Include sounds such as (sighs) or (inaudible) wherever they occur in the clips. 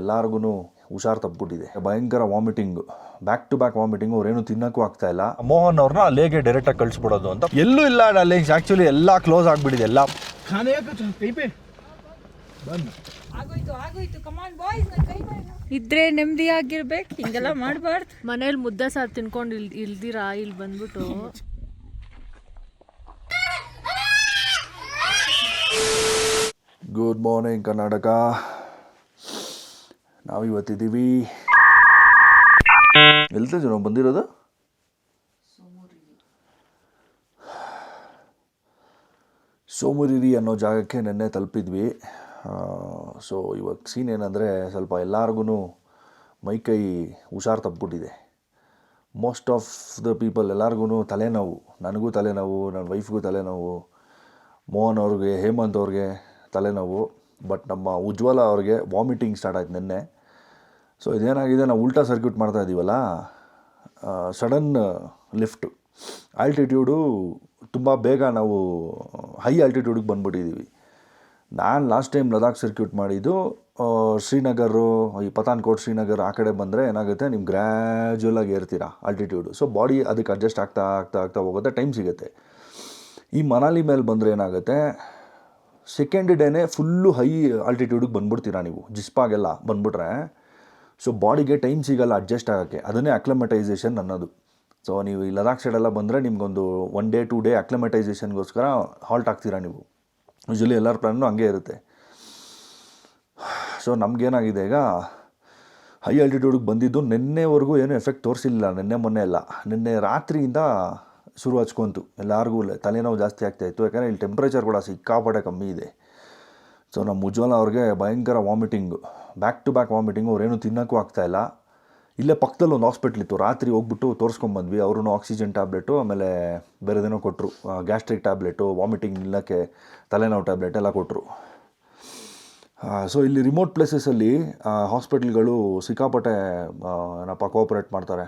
ಎಲ್ಲಾರ್ಗು ಹುಷಾರು ತಪ್ಪಿಬಿಟ್ಟಿದೆ. ಭಯಂಕರ vomiting back to back vomiting ಅವ್ರೇನು ತಿನ್ನಕ್ಕೂ ಆಗ್ತಾ ಇಲ್ಲ. ಮೋಹನ್ ಅವ್ರನ್ನ ಲೇಗೆ ಡೈರೆಕ್ಟಾಗಿ ಕಳಿಸ್ಬಿಡೋದು ಅಂತ. ಎಲ್ಲೂ ಇಲ್ಲ ಅಲ್ಲಿ. ಆಕ್ಚುಲಿ ಎಲ್ಲ ಕ್ಲೋಸ್ ಆಗಿಬಿಟ್ಟಿದೆ ಎಲ್ಲ. ಇದ್ರೆ ನೆಮ್ಮದಿ ಆಗಿರ್ಬೇಕು. ಹಿಂಗೆಲ್ಲ ಮಾಡಬಾರ್ದು. ಮನೇಲಿ ಮುದ್ದೆ ಸಾರು ತಿನ್ಕೊಂಡು ಇಲ್ ಇಲ್ದಿರಾ? ಇಲ್ಲಿ ಬಂದ್ಬಿಟ್ಟು. Good morning Karnataka. ನಾವು ಇವತ್ತಿದ್ದೀವಿ. ಎಲ್ತ ನಾವು ಬಂದಿರೋದು? ಸೋಮುರಿರಿ ಅನ್ನೋ ಜಾಗಕ್ಕೆ ನೆನ್ನೆ ತಲುಪಿದ್ವಿ. ಸೊ ಇವಾಗ ಸೀನ್ ಏನಂದರೆ ಸ್ವಲ್ಪ ಎಲ್ಲರಿಗೂ ಮೈಕೈ ಹುಷಾರು ತಪ್ಪಿಬಿಟ್ಟಿದೆ. ಮೋಸ್ಟ್ ಆಫ್ ದ ಪೀಪಲ್ ಎಲ್ಲರಿಗೂ ತಲೆನೋವು, ನನಗೂ ತಲೆನೋವು, ನನ್ನ ವೈಫ್ಗೂ ತಲೆನೋವು, ಮೋಹನ್ ಅವ್ರಿಗೆ, ಹೇಮಂತ್ ಅವ್ರಿಗೆ ತಲೆನೋವು ಬಟ್ ನಮ್ಮ ಉಜ್ವಲ ಅವ್ರಿಗೆ ವಾಮಿಟಿಂಗ್ ಸ್ಟಾರ್ಟ್ ಆಯ್ತು ನಿನ್ನೆ. ಸೊ ಇದೇನಾಗಿದೆ? ನಾವು ಉಲ್ಟಾ ಸರ್ಕ್ಯೂಟ್ ಮಾಡ್ತಾ ಇದ್ದೀವಲ್ಲ ಸಡನ್ ಲಿಫ್ಟು ಆಲ್ಟಿಟ್ಯೂಡು ತುಂಬ ಬೇಗ ನಾವು ಹೈ ಆಲ್ಟಿಟ್ಯೂಡಿಗೆ ಬಂದ್ಬಿಟ್ಟಿದ್ದೀವಿ ನಾನು ಲಾಸ್ಟ್ ಟೈಮ್ ಲದಾಖ್ ಸರ್ಕ್ಯೂಟ್ ಮಾಡಿದ್ದು ಶ್ರೀನಗರು, ಈ ಪತಾನ್ಕೋಟ್ ಶ್ರೀನಗರ್ ಆ ಕಡೆ ಬಂದರೆ ಏನಾಗುತ್ತೆ? ನೀವು ಗ್ರ್ಯಾಜುವಲಾಗಿ ಏರ್ತೀರಾ ಆಲ್ಟಿಟ್ಯೂಡು ಸೊ ಬಾಡಿ ಅದಕ್ಕೆ ಅಡ್ಜಸ್ಟ್ ಆಗ್ತಾ ಆಗ್ತಾ ಆಗ್ತಾ ಹೋಗುತ್ತೆ ಟೈಮ್ ಸಿಗುತ್ತೆ. ಈ ಮನಾಲಿ ಮೇಲೆ ಬಂದರೆ ಏನಾಗುತ್ತೆ? ಸೆಕೆಂಡ್ ಡೇನೇ ಫುಲ್ಲು ಹೈ ಆಲ್ಟಿಟ್ಯೂಡಿಗೆ ಬಂದ್ಬಿಡ್ತೀರಾ ನೀವು? ಜಿಸ್ಪಾಗೆಲ್ಲ ಬಂದ್ಬಿಟ್ರೆ. ಸೊ ಬಾಡಿಗೆ ಟೈಮ್ ಸಿಗಲ್ಲ ಅಡ್ಜಸ್ಟ್ ಆಗೋಕ್ಕೆ. ಅದನ್ನೇ ಅಕ್ಲಮೆಟೈಸೇಷನ್ ಅನ್ನೋದು. ಸೊ ನೀವು ಈ ಲದಾಖ್ ಸೈಡೆಲ್ಲ ಬಂದರೆ ನಿಮ್ಗೊಂದು ಒನ್ ಡೇ ಟೂ ಡೇ ಅಕ್ಲಮೆಟೈಸೇಷನ್ಗೋಸ್ಕರ ಹಾಲ್ಟ್ ಆಗ್ತೀರಾ ನೀವು. ಯೂಶಲಿ ಎಲ್ಲರ ಪ್ಲಾನು ಹಂಗೆ ಇರುತ್ತೆ. ಸೊ ನಮಗೇನಾಗಿದೆ ಈಗ ಹೈ ಆಲ್ಟಿಟ್ಯೂಡಿಗೆ ಬಂದಿದ್ದು ನಿನ್ನೆವರೆಗೂ ಏನೂ ಎಫೆಕ್ಟ್ ತೋರಿಸಿಲ್ಲ ನಿನ್ನೆ ಮೊನ್ನೆ ಎಲ್ಲ. ನಿನ್ನೆ ರಾತ್ರಿಯಿಂದ ಶುರು ಹಚ್ಕೊಂತು. ಎಲ್ಲರಿಗೂ ತಲೆನೋವು ಜಾಸ್ತಿ ಆಗ್ತಾಯಿತ್ತು ಯಾಕಂದರೆ ಇಲ್ಲಿ ಟೆಂಪ್ರೇಚರ್ ಕೂಡ ಸಿಕ್ಕಾಪಟ್ಟೆ ಕಮ್ಮಿ ಇದೆ. ಸೊ ನಮ್ಮ ಉಜ್ವಲ ಅವ್ರಿಗೆ ಭಯಂಕರ vomiting back to back vomiting ಅವ್ರೇನು ತಿನ್ನೋಕ್ಕೂ ಆಗ್ತಾಯಿಲ್ಲ ಇಲ್ಲೇ. ಪಕ್ಕದಲ್ಲಿ ಒಂದು ಹಾಸ್ಪಿಟ್ಲ್ ಇತ್ತು. ರಾತ್ರಿ ಹೋಗ್ಬಿಟ್ಟು ತೋರಿಸ್ಕೊಂಬಂದ್ವಿ ಅವ್ರೂ ಆಕ್ಸಿಜನ್ ಟ್ಯಾಬ್ಲೆಟು ಆಮೇಲೆ ಬೇರೆದೇನೋ ಕೊಟ್ಟರು ಗ್ಯಾಸ್ಟ್ರಿಕ್ ಟ್ಯಾಬ್ಲೆಟು ವಾಮಿಟಿಂಗ್ ನಿಲ್ಲಕ್ಕೆ ತಲೆನೋವು ಟ್ಯಾಬ್ಲೆಟ್ ಎಲ್ಲ ಕೊಟ್ಟರು ಸೊ ಇಲ್ಲಿ ರಿಮೋಟ್ ಪ್ಲೇಸಸಲ್ಲಿ ಹಾಸ್ಪಿಟ್ಲ್ಗಳು ಸಿಕ್ಕಾಪಟ್ಟೆ ಏನಪ್ಪ ಕೋಆಪ್ರೇಟ್ ಮಾಡ್ತಾರೆ.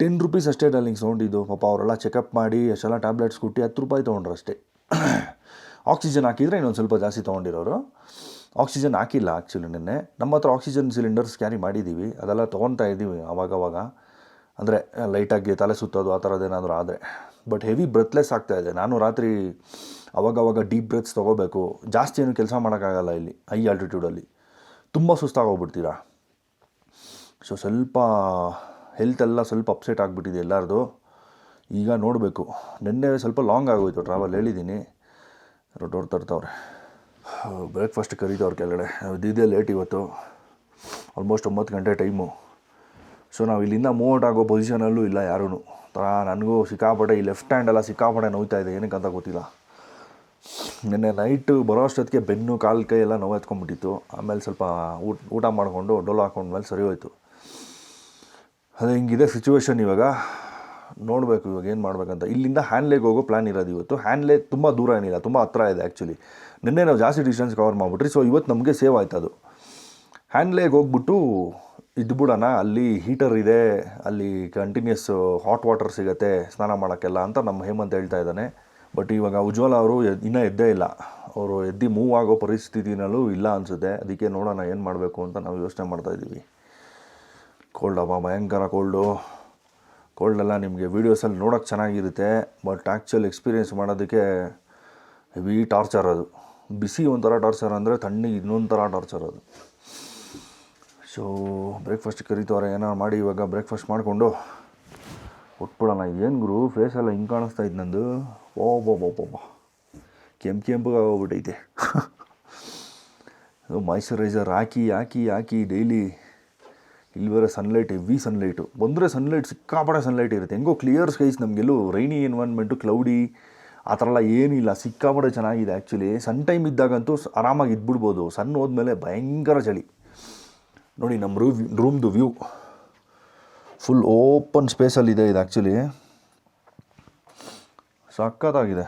ಟೆನ್ ರುಪೀಸ್ ಅಷ್ಟೇ ಡಾರ್ಲಿಂಗ್ ಸೌಂಡಿದ್ದು ಪಾಪ, ಅವರೆಲ್ಲ ಚೆಕಪ್ ಮಾಡಿ, ಅಷ್ಟೆಲ್ಲ ಟ್ಯಾಬ್ಲೆಟ್ಸ್ ಕೊಟ್ಟು ಹತ್ತು ರೂಪಾಯಿ ತೊಗೊಂಡ್ರು ಅಷ್ಟೇ. ಆಕ್ಸಿಜನ್ ಹಾಕಿದರೆ ಇನ್ನೊಂದು ಸ್ವಲ್ಪ ಜಾಸ್ತಿ ತೊಗೊಂಡಿರೋರು. ಆಕ್ಸಿಜನ್ ಹಾಕಿಲ್ಲ ಆ್ಯಕ್ಚುಲಿ ನಿನ್ನೆ. ನಮ್ಮ ಹತ್ರ ಆಕ್ಸಿಜನ್ ಸಿಲಿಂಡರ್ಸ್ ಕ್ಯಾರಿ ಮಾಡಿದ್ದೀವಿ ಅದೆಲ್ಲ ತೊಗೊತಾ ಇದ್ದೀವಿ ಅವಾಗವಾಗ. ಅಂದರೆ ಲೈಟಾಗಿ ತಲೆ ಸುತ್ತೋದು ಆ ಥರದ್ದೇನಾದರೂ ಆದರೆ. ಬಟ್ ಹೆವಿ ಬ್ರೆತ್ಲೆಸ್ ಇದೆ. ನಾನು ರಾತ್ರಿ ಅವಾಗವಾಗ ಡೀಪ್ ಬ್ರೆತ್ಸ್ ತೊಗೋಬೇಕು. ಜಾಸ್ತಿ ಏನು ಕೆಲಸ ಮಾಡೋಕ್ಕಾಗಲ್ಲ ಇಲ್ಲಿ ಹೈ ಆಲ್ಟಿಟ್ಯೂಡಲ್ಲಿ ತುಂಬ ಸುಸ್ತಾಗೋಗ್ಬಿಡ್ತೀರಾ? ಸೊ ಸ್ವಲ್ಪ ಹೆಲ್ತ್ ಎಲ್ಲ ಸ್ವಲ್ಪ ಅಪ್ಸೆಟ್ ಆಗಿಬಿಟ್ಟಿದೆ ಎಲ್ಲರದು. ಈಗ ನೋಡಬೇಕು. ನಿನ್ನೆ ಸ್ವಲ್ಪ ಲಾಂಗ್ ಆಗೋಯ್ತು ಟ್ರಾವೆಲ್ ಹೇಳಿದ್ದೀನಿ ರೊಟ್ಟೋರ್ ತರ್ತಾವ್ರೆ. ಬ್ರೇಕ್ಫಾಸ್ಟ್ ಕರೀತವ್ರು ಕೆಳಗಡೆ. ಇದ್ದಿದ್ದೇ ಲೇಟ್ ಇವತ್ತು. ಆಲ್ಮೋಸ್ಟ್ ಒಂಬತ್ತು ಗಂಟೆ ಟೈಮು ಸೊ ನಾವು ಇಲ್ಲಿಂದ ಮೂವ್ ಆಗೋ ಪೊಸಿಷನಲ್ಲೂ ಇಲ್ಲ ಯಾರೂ ಥರ ನನಗೂ ಸಿಕ್ಕಾಪಟ್ಟೆ, ಈ ಲೆಫ್ಟ್ ಹ್ಯಾಂಡೆಲ್ಲ ಸಿಕ್ಕಾಪಟ್ಟೆ ನೋಯ್ತಾ ಇದೆ. ಏನಕ್ಕಂತ ಗೊತ್ತಿಲ್ಲ. ನಿನ್ನೆ ನೈಟು ಬರೋ ಅಷ್ಟೊತ್ತಿಗೆ ಬೆನ್ನು, ಕಾಲು, ಕೈ ಎಲ್ಲ ನೋವು ಎತ್ಕೊಂಡ್ಬಿಟ್ಟಿತ್ತು ಆಮೇಲೆ ಸ್ವಲ್ಪ ಊಟ ಊಟ ಮಾಡಿಕೊಂಡು ಡೋಲು ಹಾಕೊಂಡ್ಮೇಲೆ ಸರಿ ಹೋಯ್ತು. ಅದು ಹಿಂಗಿದೆ ಸಿಚುವೇಶನ್ ಇವಾಗ. ನೋಡಬೇಕು ಇವಾಗ ಏನು ಮಾಡಬೇಕಂತ. ಇಲ್ಲಿಂದ ಹ್ಯಾಂಡ್ಲೇಗೆ ಹೋಗೋ ಪ್ಲ್ಯಾನ್ ಇರೋದು ಇವತ್ತು. ಹ್ಯಾಂಡ್ಲೇ ತುಂಬ ದೂರ ಏನಿಲ್ಲ, ತುಂಬ ಹತ್ರ ಇದೆ ಆ್ಯಕ್ಚುಲಿ ನಿನ್ನೆ ನಾವು ಜಾಸ್ತಿ ಡಿಸ್ಟೆನ್ಸ್ ಕವರ್ ಮಾಡಿಬಿಟ್ರಿ ಸೊ ಇವತ್ತು ನಮಗೆ ಸೇವ್ ಆಯ್ತು ಅದು. ಹ್ಯಾಂಡ್ಲೇಗೆ ಹೋಗ್ಬಿಟ್ಟು ಇದ್ಬಿಡೋಣ, ಅಲ್ಲಿ ಹೀಟರ್ ಇದೆ, ಅಲ್ಲಿ ಕಂಟಿನ್ಯೂಸ್ ಹಾಟ್ ವಾಟರ್ ಸಿಗುತ್ತೆ, ಸ್ನಾನ ಮಾಡೋಕ್ಕೆಲ್ಲ ಅಂತ ನಮ್ಮ ಹೇಮಂತ್ ಹೇಳ್ತಾ ಇದ್ದಾನೆ. ಬಟ್ ಇವಾಗ ಉಜ್ವಲ ಅವರು ಇನ್ನೂ ಎದ್ದೇ ಇಲ್ಲ. ಅವರು ಎದ್ದು ಮೂವ್ ಆಗೋ ಪರಿಸ್ಥಿತಿನಲ್ಲೂ ಇಲ್ಲ ಅನಿಸುತ್ತೆ. ಅದಕ್ಕೆ ನೋಡೋಣ ಏನು ಮಾಡಬೇಕು ಅಂತ ನಾವು ಯೋಚನೆ ಮಾಡ್ತಾಯಿದ್ದೀವಿ ಕೋಲ್ಡ್ ಅಬ್ಬಾ ಭಯಂಕರ ಕೋಲ್ಡು ಕೋಲ್ಡೆಲ್ಲ, ನಿಮಗೆ ವೀಡಿಯೋಸಲ್ಲಿ ನೋಡೋಕ್ಕೆ ಚೆನ್ನಾಗಿರುತ್ತೆ, ಬಟ್ ಆ್ಯಕ್ಚುಲ್ ಎಕ್ಸ್ಪೀರಿಯೆನ್ಸ್ ಮಾಡೋದಕ್ಕೆ ಹೆವಿ ಟಾರ್ಚರ್ ಅದು. ಬಿಸಿ ಒಂಥರ ಟಾರ್ಚರ್ ಅಂದರೆ ತಣ್ಣಗೆ ಇನ್ನೊಂದು ಥರ ಟಾರ್ಚರ್ ಅದು ಸೊ ಬ್ರೇಕ್ಫಾಸ್ಟ್ ಕರೀತವ್ರೆ ಏನೋ ಮಾಡಿ ಇವಾಗ ಬ್ರೇಕ್ಫಾಸ್ಟ್ ಮಾಡಿಕೊಂಡು ಕೊಟ್ಬಿಡೋಣ ಏನು ಗುರು ಫೇಸೆಲ್ಲ ಹಿಂಗೆ ಕಾಣಿಸ್ತಾ ಇದ್ದು ನಂದು. ಓ, ಬೋ ಬೋ ಬೋ ಕೆಂಪು ಕೆಂಪಗೆ ಆಗೋಗ್ಬಿಟ್ಟೈತೆ. (laughs) ಅದು ಮಾಯ್ಶ್ಚರೈಸರ್ ಹಾಕಿ ಹಾಕಿ ಹಾಕಿ ಡೈಲಿ ಇಲ್ಲಿ ಬೇರೆ ಸನ್ಲೈಟ್ ಹೆವಿ ಸನ್ಲೈಟು ಬಂದರೆ ಸನ್ಲೈಟ್ ಸಿಕ್ಕಾಪಟ್ಟೆ ಸನ್ಲೈಟ್ ಇರುತ್ತೆ. ಹೆಂಗೋ ಕ್ಲಿಯರ್ ಸ್ಕೈಸ್ ನಮಗೆಲ್ಲೂ ರೈನಿ ಎನ್ವೈರ್ಮೆಂಟು ಕ್ಲೌಡಿ ಆ ಥರ ಎಲ್ಲ ಏನಿಲ್ಲ. ಸಿಕ್ಕಾಪಟ್ಟೆ ಚೆನ್ನಾಗಿದೆ ಆ್ಯಕ್ಚುಲಿ ಸನ್ ಟೈಮ್ ಇದ್ದಾಗಂತೂ ಆರಾಮಾಗಿ ಇದ್ಬಿಡ್ಬೋದು. ಸನ್ ಹೋದ್ಮೇಲೆ ಭಯಂಕರ ಚಳಿ. ನೋಡಿ ನಮ್ಮ ರೂ ರೂಮ್ದು ವ್ಯೂ ಫುಲ್ ಓಪನ್ ಸ್ಪೇಸಲ್ಲಿದೆ ಇದು ಆ್ಯಕ್ಚುಲಿ ಸಖತ್ತಾಗಿದೆ.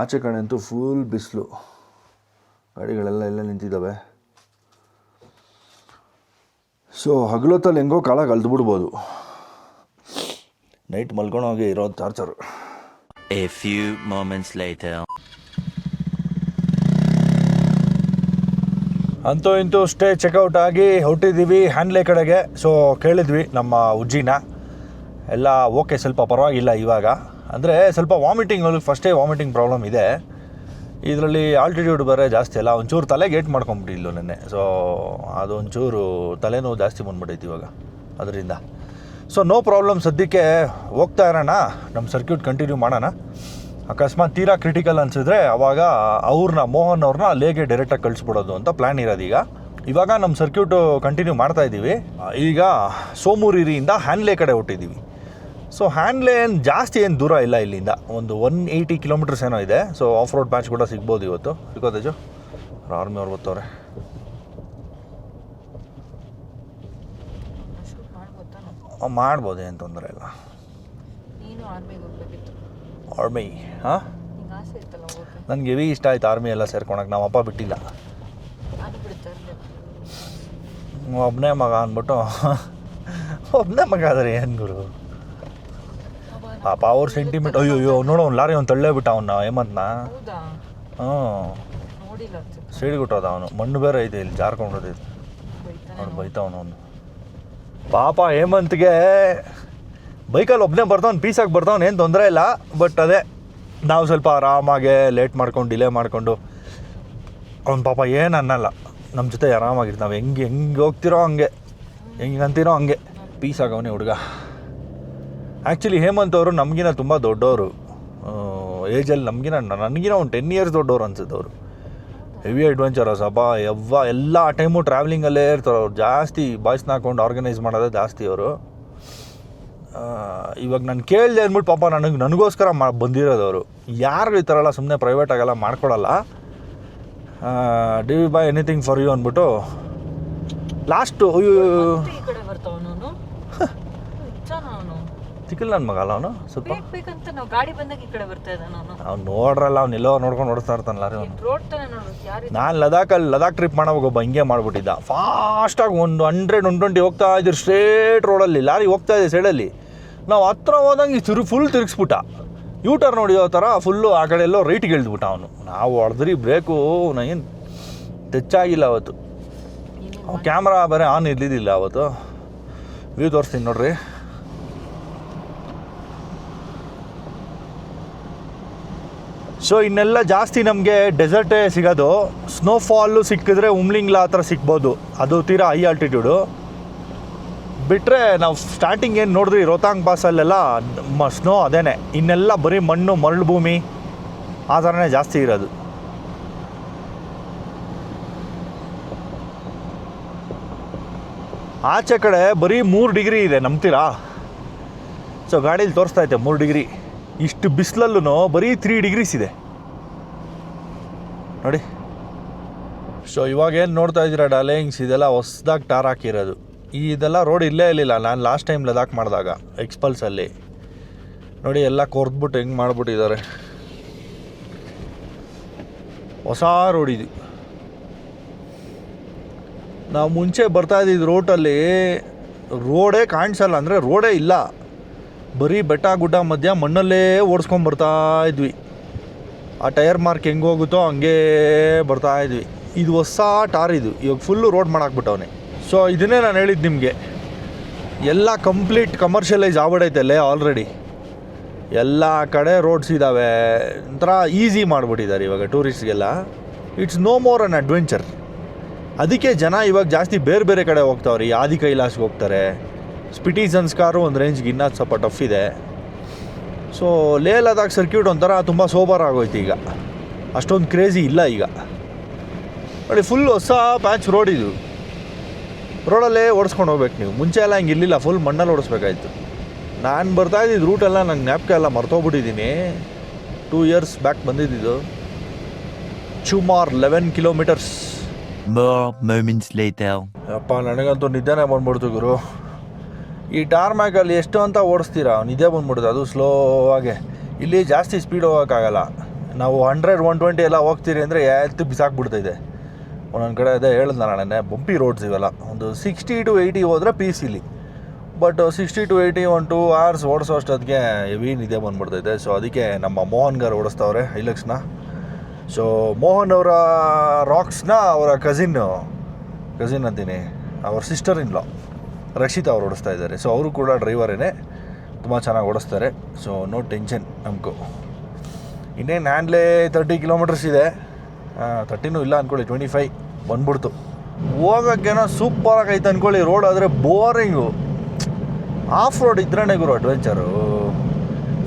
ಆಚೆ ಕಡೆ ಅಂತೂ ಫುಲ್ ಬಿಸಿಲು. ಗಾಡಿಗಳೆಲ್ಲ ಎಲ್ಲ ನಿಂತಿದ್ದಾವೆ. ಸೊ ಹಗಲೊತ್ತಲ್ಲಿ ಹೆಂಗೋ ಕಾಲ ಬಿಡ್ಬೋದು ನೈಟ್ ಮಲ್ಕೊಂಡೋಗಿ ಇರೋ charger a few moments later. ಅಂತೂ ಇಂತೂ ಸ್ಟೇ ಚೆಕ್ಔಟ್ ಆಗಿ ಹೊಟ್ಟಿದ್ದೀವಿ ಹ್ಯಾಂಡ್ಲೆ ಕಡೆಗೆ. ಸೊ ಕೇಳಿದ್ವಿ ನಮ್ಮ ಉಜ್ಜಿನ. ಎಲ್ಲ ಓಕೆ ಸ್ವಲ್ಪ ಪರವಾಗಿಲ್ಲ ಇವಾಗ. ಅಂದರೆ ಸ್ವಲ್ಪ ವಾಮಿಟಿಂಗ್ ಫಸ್ಟೇ ವಾಮಿಟಿಂಗ್ ಪ್ರಾಬ್ಲಮ್ ಇದೆ. ಇದರಲ್ಲಿ ಆಲ್ಟಿಟ್ಯೂಡ್ ಬೇರೆ ಜಾಸ್ತಿ ಅಲ್ಲ, ಒಂಚೂರು ತಲೆಗೆ ಏಟ್ ಮಾಡ್ಕೊಂಬಿಟ್ಟಿಲ್ಲ ನೆನ್ನೆ. ಸೊ ಅದು ಒಂಚೂರು ತಲೆನೋವು ಜಾಸ್ತಿ ಬಂದ್ಬಿಟ್ಟೈತಿ ಇವಾಗ, ಅದರಿಂದ. ಸೊ ನೋ ಪ್ರಾಬ್ಲಮ್ ಸದ್ಯಕ್ಕೆ ಹೋಗ್ತಾ ಇರೋಣ. ನಮ್ಮ ಸರ್ಕ್ಯೂಟ್ ಕಂಟಿನ್ಯೂ ಮಾಡೋಣ. ಅಕಸ್ಮಾತ್ ತೀರಾ ಕ್ರಿಟಿಕಲ್ ಅನಿಸಿದ್ರೆ ಅವಾಗ ಅವ್ರನ್ನ ಮೋಹನ್ ಅವ್ರನ್ನ ಲೇಗೆ ಡೈರೆಕ್ಟಾಗಿ ಕಳಿಸ್ಬಿಡೋದು ಅಂತ ಪ್ಲ್ಯಾನ್ ಇರೋದೀಗ ಇವಾಗ ನಮ್ಮ ಸರ್ಕ್ಯೂಟು ಕಂಟಿನ್ಯೂ ಮಾಡ್ತಾ ಇದ್ದೀವಿ ಈಗ ಸೋಮೂರಿರಿಯಿಂದ ಹ್ಯಾನ್ಲೇ ಕಡೆ ಹೊಟ್ಟಿದ್ದೀವಿ ಸೊ ಹ್ಯಾಂಡ್ಲೆ ಏನು ಜಾಸ್ತಿ ಏನು ದೂರ ಇಲ್ಲ ಇಲ್ಲಿಂದ. ಒಂದು ಒನ್ ಏಯ್ಟಿ ಕಿಲೋಮೀಟರ್ಸ್ ಏನೋ ಇದೆ. ಸೊ ಆಫ್ ರೋಡ್ ಪ್ಯಾಚ್ ಕೂಡ ಸಿಗ್ಬೋದು ಇವತ್ತು. ಸಿಗೋದೇಜು ಆರ್ಮಿ ಅವ್ರು ಮಾಡ್ಬೋದು ಏನು ತೊಂದರೆ ಇಲ್ಲ. ಆರ್ಮಿ ಹಾಂ? ನನಗೆ ಹೆವಿ ಇಷ್ಟ ಆಯ್ತು ಆರ್ಮಿ ಎಲ್ಲ ಸೇರ್ಕೊಳಕ್ಕೆ ನಮ್ಮ ಅಪ್ಪ ಬಿಟ್ಟಿಲ್ಲ. ಒಬ್ಬನೇ ಮಗ ಅಂದ್ಬಿಟ್ಟು. (laughs) ಒಬ್ಬನೇ ಮಗ ಆದರೆ ಏನು ಗುರು? ಪಾಪ ಅವ್ರ ಸೆಂಟಿಮೀಟರ್ ಅಯ್ಯೋ ಅಯ್ಯೋ ನೋಡು ಅವ್ನು ಲಾರಿ ಅವ್ನು ತಳ್ಳೇ ಬಿಟ್ಟ ಅವನ್ನ ಹೇಮಂತ್ನ. ಹ್ಞೂ. ನೋಡಿಲ್ಲ ಅನ್ಸುತ್ತೆ ಸೈಡ್ ಅವನು. ಮಣ್ಣು ಬೇರೆ ಇದೆ ಇಲ್ಲಿ ಜಾರ್ಕೊಂಡೋದೈತೆ ಅವನು ಬೈತಾವನು ಅವನು. ಪಾಪ ಹೇಮಂತ್ಗೆ ಬೈಕಲ್ಲಿ ಒಬ್ಬನೇ ಬರ್ತಾವ್ನು ಪೀಸಾಗಿ ಬರ್ತಾವ್ನು ಏನು ತೊಂದರೆ ಇಲ್ಲ. ಬಟ್ ಅದೇ ನಾವು ಸ್ವಲ್ಪ ಆರಾಮಾಗೆ ಲೇಟ್ ಮಾಡ್ಕೊಂಡು ಡಿಲೇ ಮಾಡಿಕೊಂಡು ಅವ್ನು ಪಾಪ ಏನು ಅನ್ನಲ್ಲ. ನಮ್ಮ ಜೊತೆ ಆರಾಮಾಗಿರ್ತಾವೆ ನಾವು ಹೆಂಗೆ ಹೆಂಗೆ ಹೋಗ್ತಿರೋ ಹಂಗೆ. ಹೆಂಗೆ ಅಂತೀರೋ ಹಂಗೆ. ಪೀಸ್ ಆಗವನೇ ಹುಡುಗ. ಆ್ಯಕ್ಚುಲಿ ಹೇಮಂತ್ ಅವರು ನಮಗಿನ ತುಂಬ ದೊಡ್ಡವರು. ಏಜಲ್ಲಿ ನಮಗಿನ ನನಗಿನ ಒಂದು ಟೆನ್ ಇಯರ್ಸ್ ದೊಡ್ಡವರು ಅನ್ಸುತ್ತೆ ಅವರು. ಹೆವಿ ಅಡ್ವೆಂಚರಸ್ ಸಬ ಯವ್ವ, ಎಲ್ಲ ಟೈಮು ಟ್ರಾವೆಲಿಂಗಲ್ಲೇ ಇರ್ತಾರೆ ಅವ್ರು. ಜಾಸ್ತಿ ಬಾಯ್ಸ್ನ ಹಾಕೊಂಡು ಆರ್ಗನೈಸ್ ಮಾಡೋದೇ ಜಾಸ್ತಿ ಅವರು. ಇವಾಗ ನಾನು ಕೇಳಿದೆ ಅಂದ್ಬಿಟ್ಟು ಪಾಪ ನನಗೆ, ನನಗೋಸ್ಕರ ಮಾ, ಬಂದಿರೋದು ಅವರು. ಯಾರು ಈ ಥರಲ್ಲ ಸುಮ್ಮನೆ ಪ್ರೈವೇಟಾಗೆಲ್ಲ ಮಾಡ್ಕೊಡಲ್ಲ. Did we buy anything for you ಅಂದ್ಬಿಟ್ಟು ಲಾಸ್ಟು ಮತ್ತೆ ಈ ಕಡೆ ಬರ್ತಾವನು ಅವನು ತಿಕ್ಕಲ್ ನನ್ನ ಮಗ ಅಲ್ಲ ಅವನು? ಸ್ವಲ್ಪ. ಬೇಕ್ ಬೇಕಂತ ನಾವು ಗಾಡಿ ಬಂದಾಗ ಈ ಕಡೆ ಬರ್ತಾ ಇದ್ದಾನೆ ಅವನು. ಅವ್ನು ನೋಡ್ರಲ್ಲ ಅವ್ನು ಎಲ್ಲೋ ನೋಡ್ಕೊಂಡು ಓಡಿಸ್ತಾ ಇರ್ತಾನಲ್ಲ ರೀ ಅವ್ನು. ರೋಡ್ ತಾನೆ ನೋಡು ಯಾರು ನಾನು ಲದಾಖಲ್ಲಿ ಲದಾಖ್ ಟ್ರಿಪ್ ಮಾಡೋವಾಗ ಒಬ್ಬ ಹಿಂಗೆ ಮಾಡ್ಬಿಟ್ಟಿದ್ದ. ಫಾಸ್ಟಾಗಿ ಒಂದು ಹಂಡ್ರೆಡ್ ಒನ್ ಟ್ವೆಂಟಿ ಹೋಗ್ತಾ ಇದ್ರು ಸ್ಟ್ರೇಟ್ ರೋಡಲ್ಲಿ ಲಾರಿ ಹೋಗ್ತಾ ಇದೆ ಸೈಡಲ್ಲಿ ನಾವು ಹತ್ರ ಹೋದಂಗೆ ತಿರು ಫುಲ್ ತಿರುಗಿಸ್ಬಿಟ್ಟ. ಯೂಟರ್ ನೋಡಿಯೋ ಥರ ಫುಲ್ಲು ಆ ಕಡೆ ಎಲ್ಲೋ ರೈಟ್ಗೆ ಇಳಿದ್ಬಿಟ್ಟ ಅವನು. ನಾವು ಹೊಡೆದ್ರಿ ಬ್ರೇಕು ಏನು ಟಚ್ಚಾಗಿಲ್ಲ ಅವತ್ತು. ಕ್ಯಾಮ್ರಾ ಬರೀ ಆನ್ ಇರ್ಲಿದ್ದಿಲ್ಲ ಅವತ್ತು. ವ್ಯೂ ತೋರಿಸ್ತೀನಿ ನೋಡ್ರಿ. ಸೊ ಇನ್ನೆಲ್ಲ ಜಾಸ್ತಿ ನಮಗೆ ಡೆಸರ್ಟೇ ಸಿಗೋದು. ಸ್ನೋಫಾಲು ಸಿಕ್ಕಿದ್ರೆ ಉಮ್ಲಿಂಗ್ಲಾ ಹತ್ರ ಸಿಗ್ಬೋದು. ಅದು ತೀರಾ ಹೈ ಆಲ್ಟಿಟ್ಯೂಡು ಬಿಟ್ಟರೆ ನಾವು ಸ್ಟಾರ್ಟಿಂಗ್ ಏನು ನೋಡಿದ್ರಿ ರೋತಾಂಗ್ ಪಾಸಲ್ಲೆಲ್ಲ ಮ ಸ್ನೋ ಅದೇನೆ. ಇನ್ನೆಲ್ಲ ಬರೀ ಮಣ್ಣು, ಮರಳು ಭೂಮಿ, ಆ ಥರನೇ ಜಾಸ್ತಿ ಇರೋದು. ಆಚೆ ಕಡೆ ಬರೀ ಮೂರು ಡಿಗ್ರಿ ಇದೆ ನಂಬ್ತೀರಾ ಸೊ ಗಾಡೀಲಿ ತೋರಿಸ್ತಾ ಐತೆ ಮೂರು ಡಿಗ್ರಿ ಇಷ್ಟು ಬಿಸಿಲಲ್ಲೂ ಬರೀ ತ್ರೀ ಡಿಗ್ರೀಸ್ ಇದೆ. ನೋಡಿ. ಸೊ ಇವಾಗ ಏನು ನೋಡ್ತಾ ಇದ್ದೀರಾ ಡಾಲೇಯಿಂಗ್ಸ್ ಇದೆಲ್ಲ ಹೊಸ್ದಾಗಿ ಟಾರ್ ಹಾಕಿರೋದು. ಈ ಇದೆಲ್ಲ ರೋಡ್ ಇಲ್ಲೇ ಇರಲಿಲ್ಲ. ನಾನು ಲಾಸ್ಟ್ ಟೈಮ್ ಲದಾಖ್ ಮಾಡಿದಾಗ ಎಕ್ಸ್ಪಲ್ಸಲ್ಲಿ ನೋಡಿ, ಎಲ್ಲ ಕೊರ್ದ್ಬಿಟ್ಟು ಹೆಂಗೆ ಮಾಡ್ಬಿಟ್ಟಿದ್ದಾರೆ. ಹೊಸ ರೋಡ್ ಇದು. ನಾವು ಮುಂಚೆ ಬರ್ತಾ ಇದ್ದಿದ್ದು ರೋಟಲ್ಲಿ ರೋಡೇ ಕಾಣಿಸಲ್ಲ ಅಂದರೆ ರೋಡೇ ಇಲ್ಲ. ಬರೀ ಬೆಟ್ಟ ಗುಡ್ಡ ಮಧ್ಯ ಮಣ್ಣಲ್ಲೇ ಓಡಿಸ್ಕೊಂಬರ್ತಾ ಇದ್ವಿ. ಆ ಟೈರ್ ಮಾರ್ಕ್ ಹೆಂಗೆ ಹೋಗುತ್ತೋ ಹಂಗೆ ಬರ್ತಾ ಇದ್ವಿ. ಇದು ಹೊಸ ಟಾರ್ ಇದು. ಇವಾಗ ಫುಲ್ಲು ರೋಡ್ ಮಾಡಾಕ್ಬಿಟ್ಟವನೆ. ಸೊ ಇದನ್ನೇ ನಾನು ಹೇಳಿದ್ದು ನಿಮಗೆ. ಎಲ್ಲ ಕಂಪ್ಲೀಟ್ ಕಮರ್ಷಿಯಲೈಸ್ ಆಗ್ಬಿಡೈತಲ್ಲೇ ಆಲ್ರೆಡಿ ಎಲ್ಲ ಕಡೆ ರೋಡ್ಸ್ ಇದ್ದಾವೆ ಒಂಥರ ಈಸಿ ಮಾಡಿಬಿಟ್ಟಿದ್ದಾರೆ ಇವಾಗ ಟೂರಿಸ್ಟ್ಗೆಲ್ಲ it's no more an adventure ಅದಕ್ಕೆ ಜನ ಇವಾಗ ಜಾಸ್ತಿ ಬೇರೆ ಬೇರೆ ಕಡೆ ಹೋಗ್ತಾವ್ರಿ. ಆದಿ ಕೈಲಾಸಿಗೆ ಹೋಗ್ತಾರೆ. ಸ್ಪಿಟಿ ಕಾರು ಒಂದು ರೇಂಜ್ಗೆ ಇನ್ನೂ ಸ್ವಲ್ಪ ಟಫ್ ಇದೆ. ಸೊ ಲೇ ಲದಾಖ್ ಸರ್ಕ್ಯೂಟ್ ಒಂಥರ ತುಂಬ ಸೋಬರ್ ಆಗೋಯ್ತು ಈಗ. ಅಷ್ಟೊಂದು ಕ್ರೇಜಿ ಇಲ್ಲ ಈಗ. ನೋಡಿ ಫುಲ್ ಹೊಸ ಪ್ಯಾಚ್ ರೋಡ್ ಇದು. ರೋಡಲ್ಲೇ ಓಡಿಸ್ಕೊಂಡು ಹೋಗ್ಬೇಕು ನೀವು. ಮುಂಚೆ ಎಲ್ಲ ಹಿಂಗೆ ಇರಲಿಲ್ಲ. ಫುಲ್ ಮಣ್ಣಲ್ಲಿ ಓಡಿಸ್ಬೇಕಾಯ್ತು. ನಾನು ಬರ್ತಾ ಇದ್ದಿದ್ದು ರೂಟೆಲ್ಲ ನಂಗೆ ಜ್ಞಾಪಕ ಎಲ್ಲ ಮರ್ತೋಗ್ಬಿಟ್ಟಿದ್ದೀನಿ. ಟೂ ಇಯರ್ಸ್ ಬ್ಯಾಕ್ ಬಂದಿದ್ದಿದ್ದು ಚುಮಾರ್ ಲೆವೆನ್ ಕಿಲೋಮೀಟರ್ಸ್. ಅಪ್ಪ ನನಗಂತೂ ನಿದ್ದೆನೇ ಬಂದ್ಬಿಡ್ತು ಗುರು. ಈ ಟಾರ್ಮ್ಯಾಕಲ್ಲಿ ಎಷ್ಟು ಅಂತ ಓಡಿಸ್ತೀರಾ? ಇದೇ ಬಂದ್ಬಿಡುತ್ತೆ ಅದು ಸ್ಲೋ ಆಗಿ. ಇಲ್ಲಿ ಜಾಸ್ತಿ ಸ್ಪೀಡ್ ಹೋಗೋಕ್ಕಾಗಲ್ಲ. ನಾವು ಹಂಡ್ರೆಡ್ ಒನ್ ಟ್ವೆಂಟಿ ಎಲ್ಲ ಹೋಗ್ತೀರಿ ಅಂದರೆ ಎತ್ತು ಬಿಸಾಕ್ಬಿಡ್ತೈತೆ ಒಂದೊಂದು ಕಡೆ ಅದೇ ಹೇಳಿದ್ನ ನಾಳೆ ಬಂಪಿ ರೋಡ್ಸ್ ಇವೆಲ್ಲ. ಒಂದು ಸಿಕ್ಸ್ಟಿ ಟು ಏಯ್ಟಿ ಹೋದರೆ ಪೀಸ್ ಇಲ್ಲಿ. But sixty to eighty one to hours ಓಡಿಸೋ ಅಷ್ಟೊತ್ತಿಗೆ ಹೆವಿ ನಿದ್ದೆ ಬಂದ್ಬಿಡ್ತೈತೆ ಸೊ ಅದಕ್ಕೆ ನಮ್ಮ ಮೋಹನ್ ಗಾರ್ ಓಡಿಸ್ತವ್ರೆ ಐಲಕ್ಸ್ನ ಸೊ ಮೋಹನ್ ಅವರ ರಾಕ್ಸ್ನ ಅವರ ಕಸಿನ್ನು ಕಸಿನ್ ಅಂತೀನಿ. ಅವ್ರ ಸಿಸ್ಟರ್ ಇನ್ ಲಾ ರಕ್ಷಿತ್ ಅವ್ರು ಓಡಿಸ್ತಾ ಇದ್ದಾರೆ. ಸೊ ಅವರು ಕೂಡ ಡ್ರೈವರೇನೆ ತುಂಬ ಚೆನ್ನಾಗಿ ಓಡಿಸ್ತಾರೆ. ಸೊ ನೋ ಟೆನ್ಷನ್ ನಮಗೂ. ಇನ್ನೇನು ಹ್ಯಾಂಡ್ಲೇ ತರ್ಟಿ ಕಿಲೋಮೀಟರ್ಸ್ ಇದೆ. ತರ್ಟಿನೂ ಇಲ್ಲ ಅಂದ್ಕೊಳ್ಳಿ ಟ್ವೆಂಟಿ ಫೈ ಬಂದ್ಬಿಡ್ತು. ಹೋಗೋಕ್ಕೇನೋ ಸೂಪರ್ ಆಗೈತೆ ಅಂದ್ಕೊಳ್ಳಿ ರೋಡ್ ಆದರೆ ಬೋರಿಂಗು ಆಫ್ ರೋಡ್ ಇದ್ರೇ ಗುರು ಅಡ್ವೆಂಚರು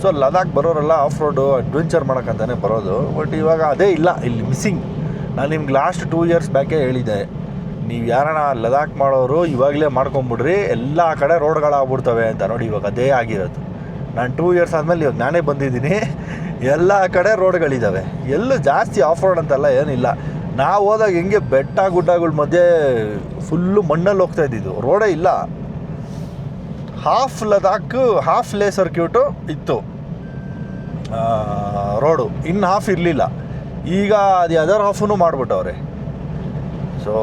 ಸೊ ಲದಾಖ್ ಬರೋರೆಲ್ಲ ಆಫ್ ರೋಡು ಅಡ್ವೆಂಚರ್ ಮಾಡೋಕ್ಕಂತಾನೆ ಬರೋದು. ಬಟ್ ಇವಾಗ ಅದೇ ಇಲ್ಲ, ಇಲ್ಲಿ ಮಿಸ್ಸಿಂಗ್ ನಾನು ನಿಮ್ಗೆ ಲಾಸ್ಟ್ ಟೂ ಇಯರ್ಸ್ ಬ್ಯಾಕೇ ಹೇಳಿದ್ದೆ. ನೀವು ಯಾರನ್ನ ಲದಾಖ್ ಮಾಡೋರು ಇವಾಗಲೇ ಮಾಡ್ಕೊಂಬಿಡ್ರಿ, ಎಲ್ಲ ಕಡೆ ರೋಡ್ಗಳಾಗ್ಬಿಡ್ತವೆ ಅಂತ ನೋಡಿ ಇವಾಗ ಅದೇ ಆಗಿರೋದು. ನಾನು ಟೂ ಇಯರ್ಸ್ ಆದಮೇಲೆ ಇವಾಗ ನಾನೇ ಬಂದಿದ್ದೀನಿ. ಎಲ್ಲ ಕಡೆ ರೋಡ್ಗಳಿದ್ದಾವೆ ಎಲ್ಲೂ ಜಾಸ್ತಿ ಆಫ್ ರೋಡ್ ಅಂತೆಲ್ಲ ಏನಿಲ್ಲ. ನಾವು ಹೋದಾಗ ಹೆಂಗೆ ಬೆಟ್ಟ ಗುಡ್ಡಗಳ ಮಧ್ಯೆ ಫುಲ್ಲು ಮಣ್ಣಲ್ಲಿ ಹೋಗ್ತಾ ಇದ್ದಿದ್ದು. ರೋಡೇ ಇಲ್ಲ. Half Ladakh half Leh circuit ಇತ್ತು. ರೋಡು ಇನ್ನು ಹಾಫ್ ಇರಲಿಲ್ಲ. ಈಗ ಅದು ಅದರ್ ಹಾಫನ್ನು ಮಾಡಿಬಿಟ್ಟವ್ರೆ. ಸೊ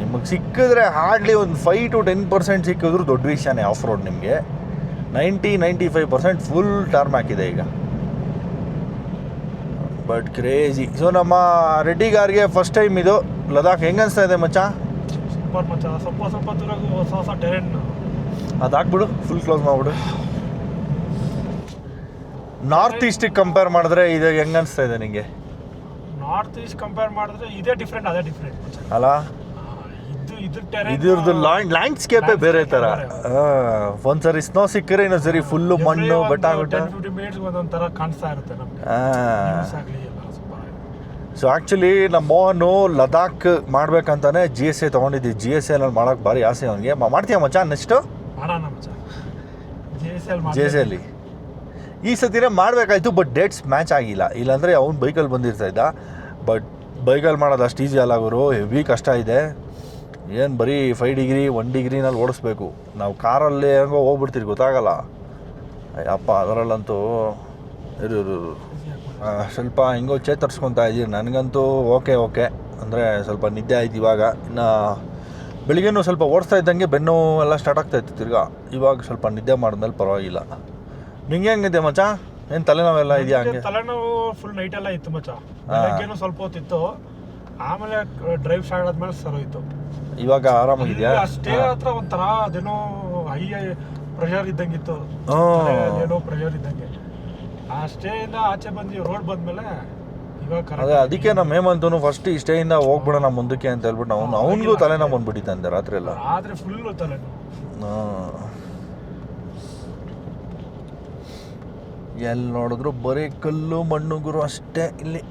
ನಿಮಗೆ ಸಿಕ್ಕಿದ್ರೆ ಹಾರ್ಡ್ಲಿ ಒಂದು ಫೈವ್ ಟು ಟೆನ್ ಪರ್ಸೆಂಟ್ ಸಿಕ್ಕಿದ್ರು ದೊಡ್ಡ ವಿಷಯನೇ ಆಫ್ ರೋಡ್ ನಿಮಗೆ. Ninety ninety five percent full term ಹಾಕಿದೆ ಈಗ. ಬಟ್ ಕ್ರೇಜಿ ಸೊ ನಮ್ಮ ರೆಡ್ಡಿ ಗಾರ್ಗೆ ಫಸ್ಟ್ ಟೈಮ್ ಇದು. ಲದಾಖ್ ಹೆಂಗೆ ಅನಿಸ್ತಾ ಇದೆ ಮಚ್ಚ? ಸೂಪರ್ ಮಚ್ಚ. ಸ್ವಲ್ಪ ಸ್ವಲ್ಪ ದೂರಾಗೂ ಹೊಸ ಹೊಸ ಟೆರೆನ್ ಅದು ಹಾಕ್ಬಿಡು. ಫುಲ್ ಕ್ಲೋಸ್ ಮಾಡಿಬಿಡು. ನಾರ್ತ್ ಈಸ್ಟಿಗೆ ಕಂಪೇರ್ ಮಾಡಿದ್ರೆ ಇದು ಹೆಂಗೆ ಅನಿಸ್ತಾ ಇದೆ ನಿಮಗೆ ನಾರ್ತ್ ಈಸ್ಟ್ ಕಂಪೇರ್ ಮಾಡಿದ್ರೆ ಇದೇ ಡಿಫ್ರೆಂಟ್ ಅದೇ ಡಿಫ್ರೆಂಟ್ ಅಲ್ಲ ಇದು ಇದ್ರ ಟೆರೆನ್ ಇದ್ರದ್ದು ಲ್ಯಾಂಡ್ಸ್ಕೇಪೇ ಬೇರೆ ಥರ ಒಂದ್ಸರಿ ಸ್ನೋ ಸಿಕ್ಕರೆ ಇನ್ನೊಂದ್ಸರಿ ಫುಲ್ಲು ಮಣ್ಣು ಬೆಟ್ಟ ಬೆಟ್ಟ ಟೆನ್ ಫಿಫ್ಟಿ ಮಿನಿಟ್ಸ್ ಒಂದೊಂದು ಥರ ಕಾಣಿಸ್ತಾ ಇರುತ್ತೆ ನಮಗೆ. ಆಗಲಿ ಎಲ್ಲ ಸೂಪರ್ ಆಗಿದೆ ಸೊ ಆ್ಯಕ್ಚುಲಿ ನಮ್ಮ ಮೋಹನು ಲದಾಖ್ ಮಾಡ್ಬೇಕಂತಾನೆ ಜಿ ಎಸ್ ಎ ತೊಗೊಂಡಿದ್ದಿ. ಜಿ ಎಸ್ ಎಲ್ ಮಾಡೋಕೆ ಭಾರಿ ಆಸೆ ಅವನಿಗೆ. ಮಾಡ್ತೀಯ ಮಚ್ಚ ನೆಕ್ಸ್ಟು ಮಾಡೋಣ ಮಚ್ಚ. J S L J S ಎಲ್ಲಿ ಈ ಸತಿನೇ ಮಾಡಬೇಕಾಯ್ತು ಬಟ್ ಡೇಟ್ಸ್ ಮ್ಯಾಚ್ ಆಗಿಲ್ಲ. ಇಲ್ಲಾಂದರೆ ಅವ್ನು ಬೈಕಲ್ಲಿ ಬಂದಿರ್ತಾ ಇದ್ದ. ಬಟ್ ಬೈಕಲ್ಲಿ ಮಾಡೋದು ಅಷ್ಟು ಈಸಿ ಅಲ್ಲ ಗುರು. ಹೆವಿ ಕಷ್ಟ ಇದೆ. ಏನು ಬರೀ ಫೈವ್ ಡಿಗ್ರಿ ಒನ್ ಡಿಗ್ರಿನಲ್ಲಿ ಓಡಿಸ್ಬೇಕು. ನಾವು ಕಾರಲ್ಲಿ ಹೆಂಗೋ ಹೋಗ್ಬಿಡ್ತೀರಿ, ಗೊತ್ತಾಗಲ್ಲ. ಅಪ್ಪ ಅದರಲ್ಲಂತೂ ಇರು ಇರು ಸ್ವಲ್ಪ ಹೆಂಗೋ ಚೇತರಿಸ್ಕೊತಾ ಇದ್ದೀರಿ. ನನಗಂತೂ ಓಕೆ ಓಕೆ ಅಂದರೆ ಸ್ವಲ್ಪ ನಿದ್ದೆ ಆಯ್ತು ಇವಾಗ. ಇನ್ನು ಬೆಳಿಗ್ಗೆನೂ ಸ್ವಲ್ಪ ಓಡಿಸ್ತಾ ಇದ್ದಂಗೆ ಬೆನ್ನು ಎಲ್ಲ ಸ್ಟಾರ್ಟ್ ಆಗ್ತಾ ಇತ್ತು ತಿರ್ಗಾ. ಇವಾಗ ಸ್ವಲ್ಪ ನಿದ್ದೆ ಮಾಡಿದ್ಮೇಲೆ ಪರವಾಗಿಲ್ಲ. ನಿಂಗೆ ಹೆಂಗಿದೆ ಮಚ್ಚ? ಏನು ತಲೆನೋವೆಲ್ಲ ಇದೆಯಾ ಹಂಗೆ? ತಲೆನೋವು ಫುಲ್ ನೈಟ್ ಎಲ್ಲ ಇತ್ತು ಮಚ್ಚ. ಬೆಳಗ್ಗೆನೂ ಸ್ವಲ್ಪ ಹೊತ್ತಿತ್ತು. ಆಮೇಲೆ ಡ್ರೈವ್ ಸ್ಟಾರ್ಟ್ ಆದ್ಮೇಲೆ ಸರೋಯ್ತು ಇವಾಗ ಆರಾಮಾಗಿದೆಯಾ? ಅಷ್ಟೇ ಹತ್ರ ಒಂಥರ ಅದೇನೋ ಹೈ ಪ್ರೆಷರ್ ಇದ್ದಂಗಿತ್ತು. ಏನೋ ಪ್ರೆಷರ್ ಇದ್ದಂಗೆ. ಆ ಇಂದ ಆಚೆ ಬಂದು ರೋಡ್ ಬಂದ್ಮೇಲೆ ಅದೇ ಅದಕ್ಕೆ ನಮ್ಮ ಹೇಮಂತನು ಫಸ್ಟ್ ಇಷ್ಟೇಯಿಂದ ಹೋಗ್ಬಿಡೋಣ ಮುಂದಕ್ಕೆ ಅಂತ ಹೇಳ್ಬಿಟ್ಟು ಅವನು ಅವನಿಗೂ ತಲೆನೋವು ಬಂದ್ಬಿಟ್ಟಿತ್ತಂತೆ ರಾತ್ರಿ ಎಲ್ಲ. ಆದ್ರೆ ಫುಲ್ ತಲೆನೋವು. ಎಲ್ಲಿ ನೋಡಿದ್ರು ಬರೀ ಕಲ್ಲು ಮಣ್ಣು ಗುರು ಅಷ್ಟೇ ಇಲ್ಲಿ.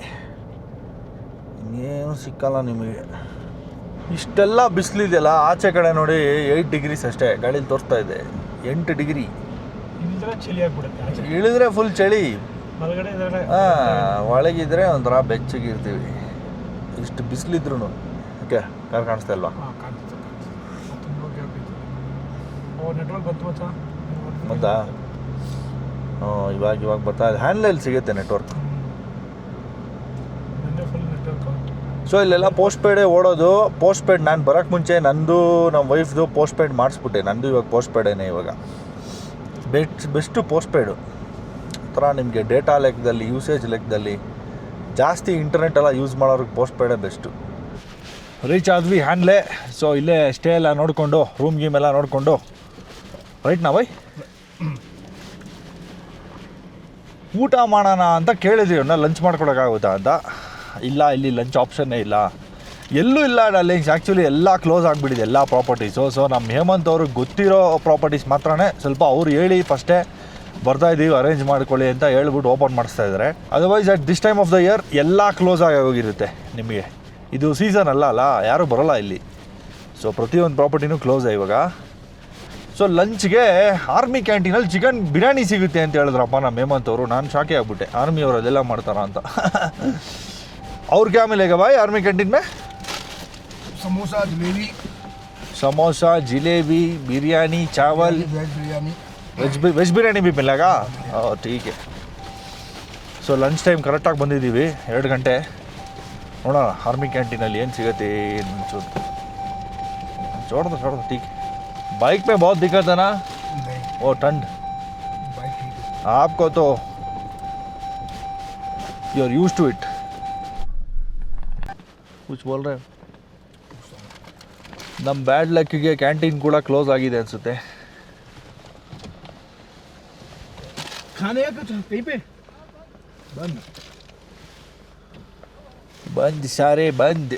ಇನ್ನೇನು ಸಿಕ್ಕಲ್ಲ ನಿಮಗೆ. ಇಷ್ಟೆಲ್ಲ ಬಿಸಿಲಿದೆಯಲ್ಲ ಆಚೆ ಕಡೆ ನೋಡಿ ಏಯ್ಟ್ ಡಿಗ್ರೀಸ್ ಅಷ್ಟೇ ಗಾಳಿಲಿ ತೋರಿಸ್ತಾ ಇದೆ. ಎಂಟು ಡಿಗ್ರಿ. ಚಳಿ ಆಗ್ಬಿಡುತ್ತೆ ಇಳಿದ್ರೆ ಫುಲ್ ಚಳಿ. ಹಾಂ ಒಳಗಿದ್ರೆ ಒಂಥರ ಬೆಚ್ಚಗಿರ್ತೀವಿ. ಇಷ್ಟು ಬಿಸಿಲಿದ್ರು ಓಕೆ ಕಾರ್ ಕಾಣಿಸ್ತಾ ಇಲ್ವಾ? ಹಾ, ಇವಾಗ ಇವಾಗ ಬರ್ತಾ ಇದೆ. ಹ್ಯಾಂಡ್ಲಲ್ಲಿ ಸಿಗುತ್ತೆ ನೆಟ್ವರ್ಕ್ ಸೊ ಇಲ್ಲೆಲ್ಲ ಪೋಸ್ಟ್ ಪೇಡೇ ಓಡೋದು. ಪೋಸ್ಟ್ ಪೇಡ್ ನಾನು ಬರೋಕ್ಕೆ ಮುಂಚೆ ನಂದು ನಮ್ಮ ವೈಫ್ದು ಪೋಸ್ಟ್ ಪೇಡ್ ಮಾಡಿಸ್ಬಿಟ್ಟೆ. ನಂದು ಇವಾಗ ಪೋಸ್ಟ್ ಪೇಡೇನೆ ಇವಾಗ. ಬೆಸ್ಟ್ ಬೆಸ್ಟು ಪೋಸ್ಟ್ ಪೇಡು ಥರ ನಿಮಗೆ ಡೇಟಾ ಲೆಕ್ಕದಲ್ಲಿ ಯೂಸೇಜ್ ಲೆಕ್ಕದಲ್ಲಿ ಜಾಸ್ತಿ ಇಂಟರ್ನೆಟ್ ಎಲ್ಲ ಯೂಸ್ ಮಾಡೋರಿಗೆ ಪೋಸ್ಟ್ ಪೇಡೇ ಬೆಸ್ಟು ರೀಚ್ ಆದ್ವಿ ಹ್ಯಾಂಡ್ಲೇ ಸೊ ಇಲ್ಲೇ ಸ್ಟೇ ಎಲ್ಲ ನೋಡಿಕೊಂಡು ರೂಮ್ ಗೀಮ್ ಎಲ್ಲ ನೋಡಿಕೊಂಡು. ರೈಟ್ ನಾ ಬೈ ಊಟ ಮಾಡೋಣ ಅಂತ ಕೇಳಿದ್ವಿ ಅವ್ರನ್ನ ಲಂಚ್ ಮಾಡ್ಕೊಡೋಕ್ಕಾಗುತ್ತಾ ಅಂತ. ಇಲ್ಲ, ಇಲ್ಲಿ ಲಂಚ್ ಆಪ್ಷನ್ನೇ ಇಲ್ಲ. ಎಲ್ಲೂ ಇಲ್ಲ ಡಾರ್ಲಿಂಗ್ಸ್ ಆ್ಯಕ್ಚುಲಿ ಎಲ್ಲ ಕ್ಲೋಸ್ ಆಗಿಬಿಟ್ಟಿದೆ, ಎಲ್ಲ ಪ್ರಾಪರ್ಟೀಸು ಸೊ ನಮ್ಮ ಹೇಮಂತ್ ಅವ್ರಿಗೆ ಗೊತ್ತಿರೋ ಪ್ರಾಪರ್ಟೀಸ್ ಮಾತ್ರನೇ ಸ್ವಲ್ಪ ಅವ್ರು ಹೇಳಿ ಫಸ್ಟೇ ಬರ್ತಾ ಇದ್ದೀವಿ ಅರೇಂಜ್ ಮಾಡ್ಕೊಳ್ಳಿ ಅಂತ ಹೇಳ್ಬಿಟ್ಟು ಓಪನ್ ಮಾಡಿಸ್ತಾ ಇದ್ದಾರೆ. Otherwise at this time of the year ಎಲ್ಲ ಕ್ಲೋಸ್ ಆಗಿ ಹೋಗಿರುತ್ತೆ ನಿಮಗೆ. ಇದು ಸೀಸನ್ ಅಲ್ಲ ಅಲ್ಲ, ಯಾರೂ ಬರೋಲ್ಲ ಇಲ್ಲಿ. ಸೊ ಪ್ರತಿಯೊಂದು ಪ್ರಾಪರ್ಟಿನೂ ಕ್ಲೋಸ್ ಇವಾಗ. ಸೊ ಲಂಚ್ಗೆ ಆರ್ಮಿ ಕ್ಯಾಂಟೀನಲ್ಲಿ ಚಿಕನ್ ಬಿರಿಯಾನಿ ಸಿಗುತ್ತೆ ಅಂತ ಹೇಳಿದ್ರಪ್ಪ ನಮ್ಮ ಹೇಮಂತ್ ಅವರು. ನಾನು ಶಾಕೆ ಆಗ್ಬಿಟ್ಟೆ. ಆರ್ಮಿಯವರು ಅದೆಲ್ಲ ಮಾಡ್ತಾರ ಅಂತ. (laughs) ಅವ್ರಿಗೆ ಆಮೇಲೆ ಈಗ ಬಾಯ್ ಆರ್ಮಿ ಕ್ಯಾಂಟೀನ್ ಮೇ? ಸಮೋಸಾ ಜಿಲೇಬಿ. ಸಮೋಸಾ ಜಿಲೇಬಿ ಬಿರಿಯಾನಿ ಚಾವಲ್. ವೆಜ್ ಬಿರಿಯಾನಿ. ವೆಜ್ ಬಿ ವೆಜ್ ಬಿರಿಯಾನಿ ಬಿ ಓ ಟೀಕೆ ಸೊ ಲಂಚ್ ಟೈಮ್ ಕರೆಕ್ಟಾಗಿ ಬಂದಿದ್ದೀವಿ. ಎರಡು ಗಂಟೆ. ನೋಡೋಣ ಆರ್ಮಿ ಕ್ಯಾಂಟೀನಲ್ಲಿ ಏನು ಸಿಗುತ್ತೆ ಏನು ಚೋಡ್ದು ಚೋಡ್ದು ಟೀಕೆ बाइक में बहुत दिक्कत है ना नहीं वो ठंड बाइक ठीक है आपको तो you are used to it कुछ बोल रहे हो ನಮ್ಮ ಬ್ಯಾಡ್ ಲಕ್ಕಿಗೆ ಕ್ಯಾಂಟೀನ್ ಕೂಡ ಕ್ಲೋಸ್ ಆಗಿದೆ ಅನಿಸುತ್ತೆ खाने का कुछ कहीं पे बंद ಬಂದ್ ಸಾರೆ ಬಂದ್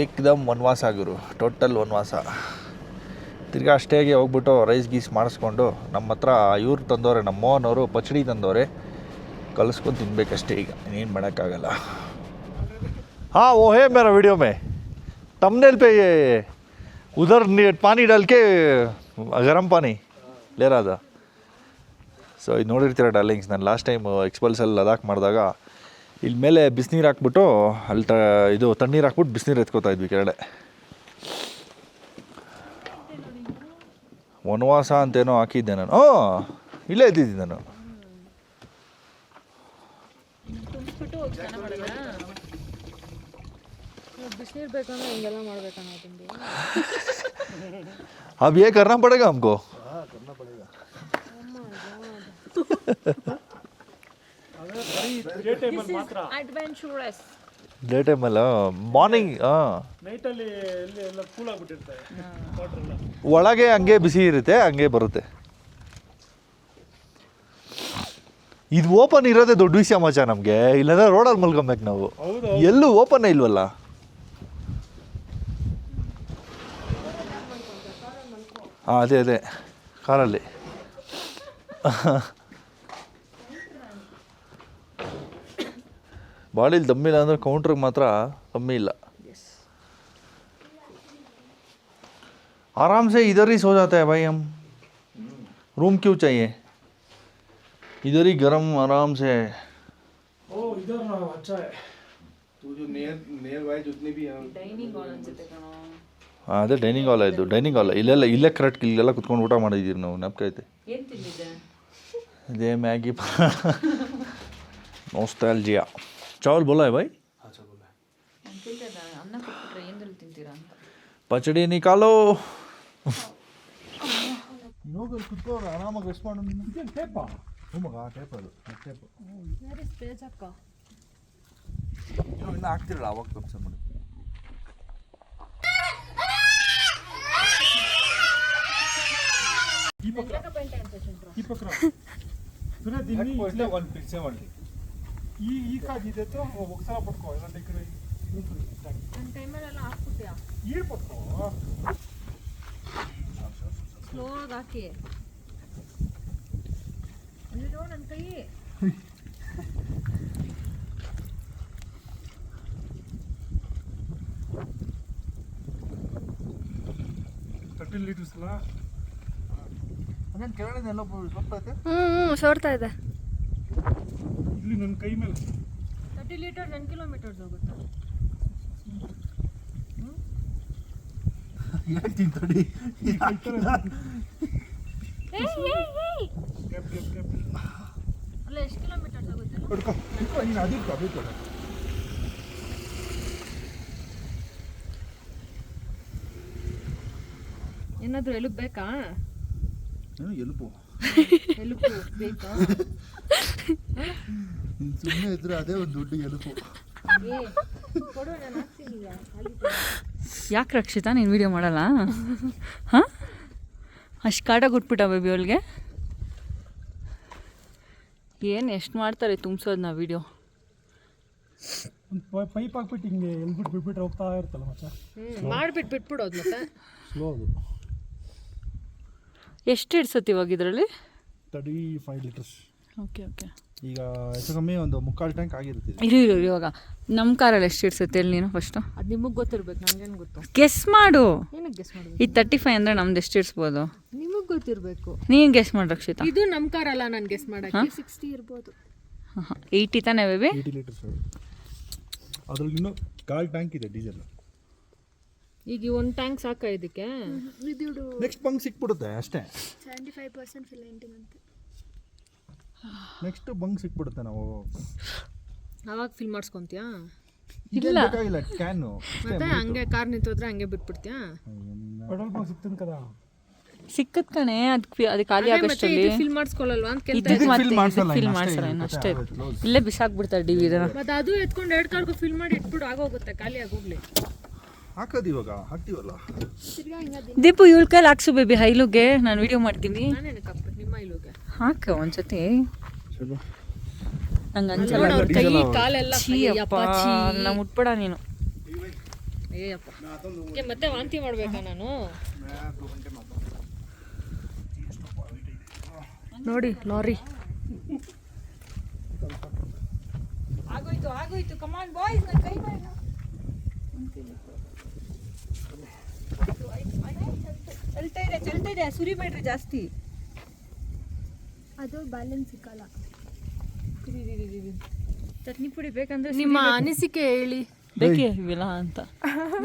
ಏಕ್ದಮ್ ವನವಾಸ ಗುರು ಟೋಟಲ್ ವನವಾಸ ತಿರ್ಗಾ ಅಷ್ಟೇಗೆ ಹೋಗ್ಬಿಟ್ಟು ರೈಸ್ ಗೀಸ್ ಮಾಡಿಸ್ಕೊಂಡು ನಮ್ಮ ಹತ್ರ ಇವ್ರು ತಂದವ್ರೆ ನಮ್ಮ ಮೋಹನವರು ಪಚಡಿ ತಂದವ್ರೆ ಕಲಿಸ್ಕೊಂಡು ತಿನ್ಬೇಕಷ್ಟೇ ಈಗ ಇನ್ನೇನು ಮಾಡೋಕ್ಕಾಗಲ್ಲ हाँ वो है मेरा वीडियो में तमनेल पे ये उधर नि- पानी डाल के गरम पानी ले रहा था ಸೊ ಇದು ನೋಡಿರ್ತೀರ ಡಾರ್ಲಿಂಗ್ಸ್ ನಾನು ಲಾಸ್ಟ್ ಟೈಮ್ ಎಕ್ಸ್ಪಲ್ಸಲ್ಲಿ ಲದಾಖ್ ಮಾಡಿದಾಗ ಇಲ್ಲಿ ಮೇಲೆ ಬಿಸಿನೀರು ಹಾಕ್ಬಿಟ್ಟು ಅಲ್ಲಿ ತ ಇದು ತಣ್ಣೀರು ಹಾಕ್ಬಿಟ್ಟು ಬಿಸಿನೀರು ಎತ್ಕೋತಾ ಇದ್ವಿ ಕೆಳಗಡೆ ವನವಾಸ ಅಂತೇನೋ ಹಾಕಿದ್ದೆ ನಾನು ಹ್ಞೂ ಇಲ್ಲೇ ಇದ್ದಿದ್ದೆ ನಾನು (laughs) ಬಿಸಿನೀರು ಬೇಕಂದ್ರೆ ಹಿಂಗೆಲ್ಲ ಮಾಡ್ಬೇಕಣ್ಣ ತಿಂಡಿ अब ये करना पड़ेगा (laughs) हमको ಡೇ ಟೈಮಲ್ಲಿ ಮಾತ್ರ. ಅಡ್ವೆಂಚರಸ್ ಡೇ ಟೈಮಲ್ಲ ಮಾರ್ನಿಂಗ್ ಹಾಂ ನೈಟಲ್ಲಿ ಎಲ್ಲಿ ಎಲ್ಲ ಕೂಲ್ ಆಗಿಬಿಟ್ಟಿರ್ತಾರೆ ವಾಟರ್ ಎಲ್ಲ. ಒಳಗೆ ಹಂಗೆ ಬಿಸಿ ಇರುತ್ತೆ ಹಂಗೆ ಬರುತ್ತೆ. ಇದು ಓಪನ್ ಇರೋದೇ ದೊಡ್ಡ ವಿಷಯ ಮಚ ನಮಗೆ. ಇಲ್ಲಾಂದ್ರೆ ರೋಡಲ್ಲಿ ಮಲ್ಕೊಬೇಕು ನಾವು. ಎಲ್ಲೂ ಓಪನ್ ಇಲ್ವಲ್ಲ? ಹಾಂ ಅದೇ ಅದೇ. ಕಾರಲ್ಲಿ. ಬಾಡಿಲಿ ದಮ್ಮಿಲ್ಲ ಅಂದ್ರೆ ಕೌಂಟ್ರಿಗೆ ಮಾತ್ರ ಕಮ್ಮಿ ಇಲ್ಲ आराम से इधर ही सो जाता है भाई हम रूम क्यों चाहिए इधर ही गर्म आराम से ಓ ಇದರ ಅಚ್ಚಾ तू जो नियर नियर बाय जितने भी हैं ಹಾಂ ಅದೇ ಡೈನಿಂಗ್ ಹಾಲ್ ಆಯಿತು ಡೈನಿಂಗ್ ಹಾಲ್ ಇಲ್ಲೆಲ್ಲ ಇಲ್ಲೇ ಕರೆಕ್ಟ್ ಇಲ್ಲೆಲ್ಲ ಕುತ್ಕೊಂಡು ಊಟ ಮಾಡಿದ್ದೀರಿ ನಾವು ನೆನಪೈತೆ ಏನ್ ತಿಂದಿದ್ದೆ ಇದೇ ಮ್ಯಾಗಿ (laughs) ನೋಸ್ಟಾಲ್ಜಿಯಾ ಚಾವಲ್ ಬೋಲಾ ಭಾಯ್ ಪಚಡಿ ನಿಕಾಲೋ ಹೋಗಲ್ ಕುತ್ಕೋರ ಆರಾಮಾಗಿ ರೆಸ್ಟ್ ಮಾಡು ಇದೇನು ಟೇಪಾ ಹ್ಞೂ ಮಗ ಟೇಪ್ ಅದು ಟೇಪ್ ಇನ್ನು ಹಾಕ್ತಿರಲ್ಲ ಅವಾಗ ತಪ್ಸ ಮಾಡಿ ಈ ಪಕ್ಕ ಈ ಪಕ್ಕ ಸುರೇಶ್ ಇಲ್ಲೇ ಒಂದು ಪಿಕ್ಚರ್ ಮಾಡಲಿ ಈ ಈ ತೋ ಒಕ್ಸಲ ಪಡ್ಕೋ ಎಲ್ಲ ಡೆಕೋರೇ ನನ್ನ ಟೈಮಲ್ಲೆಲ್ಲ ಹಾಕ್ಬಿಟ್ಯಾ ಈಡ್ ಪಡ್ಕೋ ಸ್ಲೋ ಆಗಿ ಹಾಕಿ. ಅಯ್ಯೋ ನನ್ನ ಕೈ. ತರ್ಟೀನ್ ಲೀಟರ್ಸ್ ಅಲ್ಲ? ಕೆಳಗಡೆ ಎಲ್ಲ ಸ್ವಪ್ಪ ಹ್ಞೂ ಹ್ಞೂ ಸೋರ್ತಾ ಇದೆ. ಇಲ್ಲಿ ನನ್ನ ಕೈ ಮೇಲೆ. ತರ್ಟಿ ಲೀಟರ್ ಟೆನ್ ಕಿಲೋಮೀಟರ್ಸ್ ಹೋಗುತ್ತೆ. ಹೇಳ್ತೀನಿ ತಡಿ. ಅಲ್ಲ ಎಷ್ಟು ಕಿಲೋಮೀಟರ್ಸ್ ಆಗುತ್ತೆ ಕೊಡ್ಕೊ ನೀನು ಅದಕ್ಕೆ ಅದಕ್ಕೆ ಕೊಡು ಏನಾದರೂ ಎಲುಬು ಬೇಕಾ? ಏನು ಎಲುಪು ಎಲುಬು ಬೇಕಾ? ನೀನು ಸುಮ್ಮನೆ ಇದ್ರೆ ಅದೇ ಒಂದು ದೊಡ್ಡ ಗೆಲುಪು. ಏ ಕೊಡು ನಾನು ಹಾಕ್ತೀನಿ ಈಗ ಯಾಕೆ ರಕ್ಷಿತಾ ನೀನು ವಿಡಿಯೋ ಮಾಡಲ್ಲ? ಹಾಂ? ಅಷ್ಟು ಕಾಟಾಗಿ ಕೊಟ್ಬಿಟ್ಟ ಬೇಬಿ ಅವಳಿಗೆ? ಏನು ಎಷ್ಟು ಮಾಡ್ತಾರೆ ತುಂಬಿಸೋದು ನಾ ವಿಡಿಯೋ ಒಂದು ಪೈಪ್ ಹಾಕ್ಬಿಟ್ಟು ಹಿಂಗೆ ಎಲ್ಬಿಟ್ಟು ಬಿಟ್ಬಿಟ್ರೆ ಹೋಗ್ತಾ ಇರ್ತಲ್ಲ ಮತ್ತೆ. ಮಾಡ್ಬಿಟ್ಟು ಮಾಡಿಬಿಟ್ಟು ಬಿಟ್ಬಿಡೋದು ಮತ್ತೆ. ಸ್ಲೋ ಅದು. ಎಷ್ಟು ಇಡ್ಸತ್ತೆ ಇವಾಗ ಇದರಲ್ಲಿ? Thirty five litres okay okay. ಈಗ ಹೆಚ್ಚು ಕಮ್ಮಿ ಒಂದು ಮುಕ್ಕಾಲು ಟ್ಯಾಂಕ್ ಆಗಿರುತ್ತೆ ಇದು. ಇರು ಇರು ಇರು ಇವಾಗ ನಮ್ಮ ಕಾರಲ್ಲಿ ಎಷ್ಟು ಇಡ್ಸುತ್ತೆ ಹೇಳಿ ನೀನು ಫಸ್ಟು ಅದು ನಿಮಗೆ ಗೊತ್ತಿರ್ಬೇಕು ನನಗೇನು ಗೊತ್ತು? ಗೆಸ್ ಮಾಡು. ಏನಕ್ಕೆ ಗೆಸ್ ಮಾಡಬೇಕು ಈ ತರ್ಟಿ ಫೈವ್ ಅಂದರೆ ನಮ್ದು ಎಷ್ಟು ಇಡ್ಸ್ಬೋದು ನಿಮಗೆ ಗೊತ್ತಿರಬೇಕು. ನೀನು ಗೆಸ್ ಮಾಡಿ ರಕ್ಷಿತಾ. ಇದು ನಮ್ಮ ಕಾರಲ್ಲ ಅಲ್ಲ ನಾನು ಗೆಸ್ ಮಾಡಕ್ಕೆ. ಸಿಕ್ಸ್ಟಿ ಇರ್ಬೋದು. ಹಾಂ ಹಾಂ. ಏಯ್ಟಿ ತಾನೇ ಬೇಬಿ ಏಯ್ಟಿ ಲೀಟರ್ಸ್ ಅದ್ರಲ್ಲಿ ಇನ್ನೂ ಕಾಲು ಟ್ಯಾಂಕ್ ಇದೆ ಡೀಸೆಲ್ ಈಗ ಒಂದು ಟ್ಯಾಂಕ್ ಸಾಕ ಇದಕ್ಕೆ? ನೆಕ್ಸ್ಟ್ ಪಂಪ್ ಸಿಕ್ಬಿಡುತ್ತೆ ಅಷ್ಟೇ. ನೆಕ್ಸ್ಟ್ ಬಂಗ್ ಸಿಕ್ಬಿಡುತ್ತೆ ನಾವು. ಅವಾಗ ಫಿಲ್ ಮಾಡಿಸ್ಕೊಂತೀಯಾ? ಇಲ್ಲ. ಇಲ್ಲ ಕ್ಯಾನು ಮತ್ತೆ ಹಂಗೆ ಕಾರ್ ನಿಂತೋದ್ರೆ ಹಂಗೆ ಬಿಟ್ಬಿಡ್ತೀಯಾ? ಪೆಟ್ರೋಲ್ ಬಂಕ್ ಸಿಕ್ತಂತ ಕದ ಸಿಕ್ಕತ್ ಕಣೆ ಅದಕ್ಕೆ ಅದು ಖಾಲಿ ಆಗಷ್ಟಲ್ಲಿ ಫಿಲ್ ಮಾಡಿಸ್ಕೊಳ್ಳಲ್ವಾ ಅಂತ ಕೇಳ್ತಾ ಇದ್ದೀನಿ ಫಿಲ್ ಮಾಡ್ಸಲ್ಲ ಫಿಲ್ ಇನ್ನು ಮಾಡ್ಸಲ್ಲ ಅಷ್ಟೇ ಇಲ್ಲೇ ಬಿಸಾಕ್ಬಿಡ್ತಾರೆ ಡಿ ವಿದ ಮತ್ತೆ ಅದು ಎತ್ಕೊಂಡು ಎರಡು ಕಾರ್ಗೂ ಫಿಲ್ ಮಾಡಿ ಇಟ್ಬಿಡು ಆಗೋಗುತ್ತೆ ಖಾಲಿ ಆಗೋಗ್ಲಿ ಹಾಕೋದು ಇವಾಗ ಹಾಕ್ತೀವಲ್ಲ? ದೀಪು ಇವಳ ಕೈಲಿ ಹಾಕ್ಸು ಬೇಬಿ ಹೈಲುಗೆ. ನಾನು ವಿಡಿಯೋ ಮಾಡ್ತೀನಿ. ನಿಮ್ಮ ಇಲ್ಲೋಗೆ ಹಾಕ ಒಂದ್ಸತಿ ನಂಗೆ ಅನ್ಸಲ್ಲ ಅವ್ರ ಕೈ ಕಾಲೆಲ್ಲ ನಾ ಮುಟ್ಬೇಡ ನೀನು. ಏಯಪ್ಪ. ಮತ್ತೆ ವಾಂತಿ ಮಾಡ್ಬೇಕಾ ನಾನು? ನೋಡಿ ಲಾರಿ. ಆಗೋಯ್ತು ಆಗೋಯ್ತು. ಕಮಾನ್ ಬಾಯ್ಸ್ ನನ್ನ ಕೈ ಚಲ್ತಾ ಇದೆ ಚಲ್ತಾ ಇದೆ. ಸುರಿಬೇಡ್ರಿ ಜಾಸ್ತಿ. ಅದು ಬ್ಯಾಲೆನ್ಸ್ ಸಿಕ್ಕಲ್ಲ. ಚಟ್ನಿ ಪುಡಿ ಬೇಕಂದ್ರೆ ನಿಮ್ಮ ಅನಿಸಿಕೆ ಹೇಳಿ. ಬೇಕೇ? ಇವಿಲ್ಲ ಅಂತ.